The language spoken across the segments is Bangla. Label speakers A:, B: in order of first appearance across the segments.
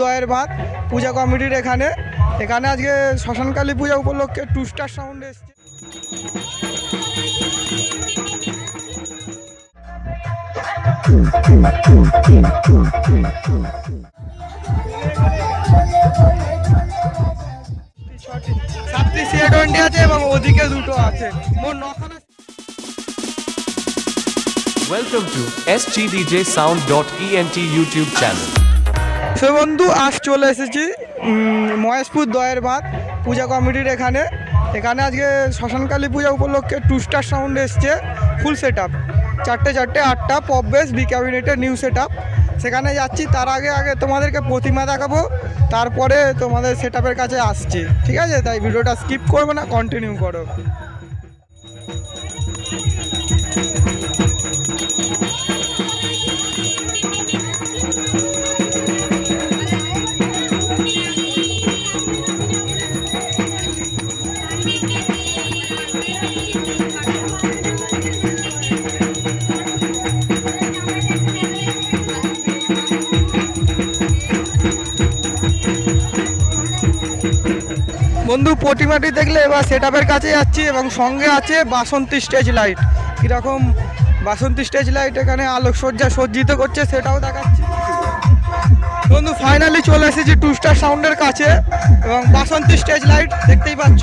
A: দয়ের বাঁধ পূজা কমিটির এখানে। এখানে আজকে শ্মশানকালী পূজা উপলক্ষে টু স্টার সাউন্ড এসছে এবং ওদিকে দুটো আছে।
B: Welcome to sgdjsound.ent YouTube channel.
A: সে বন্ধু, আজ চলে এসেছি মহেশপুর দয়ের বাঁধ পূজা কমিটির এখানে। এখানে আজকে শ্মশানকালী পূজা উপলক্ষে টু স্টার সাউন্ড এসছে ফুল সেট আপ চারটে চারটে, আটটা পপ বেস বি ক্যাবিনেটের নিউ সেট আপ সেখানে যাচ্ছি, তার আগে আগে তোমাদেরকে প্রতিমা দেখাবো, তারপরে তোমাদের সেট কাছে আসছি। ঠিক আছে? তাই ভিডিওটা স্কিপ করবে না কন্টিনিউ করো। বন্ধু প্রতিমাটি দেখলে এবার সেট কাছে যাচ্ছি এবং সঙ্গে আছে বাসন্তী স্টেজ লাইট কীরকম বাসন্তী স্টেজ লাইট এখানে আলোকসজ্জা সজ্জিত করছে সেটাও দেখাচ্ছি। বন্ধু ফাইনালি চলে এসেছি টু স্টার সাউন্ডের কাছে এবং বাসন্তী স্টেজ লাইট দেখতেই পাচ্ছ।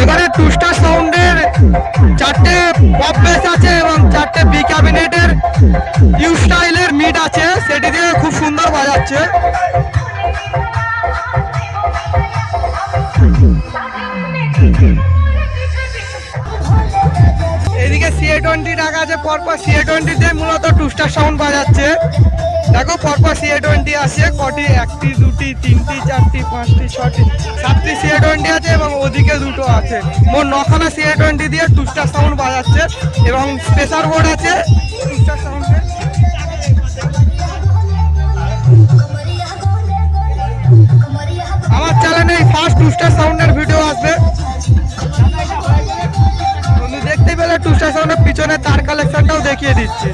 A: এখানে টু স্টার সাউন্ডের চারটে পপ বেস আছে এবং চারটে বি ক্যাবিনেটের ইউ স্টাইলের মিট আছে। সেটি দিয়ে খুব সুন্দর বাজাচ্ছে। এদিকে সিএ টোয়েন্টি রাখা আছে, পরপর সিএ টোয়েন্টিতে মূলত টু স্টার সাউন্ড বাজাচ্ছে। দেখো, পরপর সিএ টোয়েন্টি আছে, কটি, একটি, দুটি, তিনটি, চারটি, পাঁচটি ছটি সাতটি সিএ টোয়েন্টি আছে এবং ওদিকে দুটো আছে। মোট নখানা সিএ টোয়েন্টি দিয়ে টু স্টার সাউন্ড বাজাচ্ছে এবং স্পেশাল বোর্ড আছে। টু স্টার সাউন্ডের আমার চ্যানেলে ফার্স্ট টু স্টার সাউন্ডের ভিডিও আসবে। বন্ধু, দেখতে পেলে টু স্টার সাউন্ডের পিছনে তার কালেকশনটাও দেখিয়ে দিচ্ছি।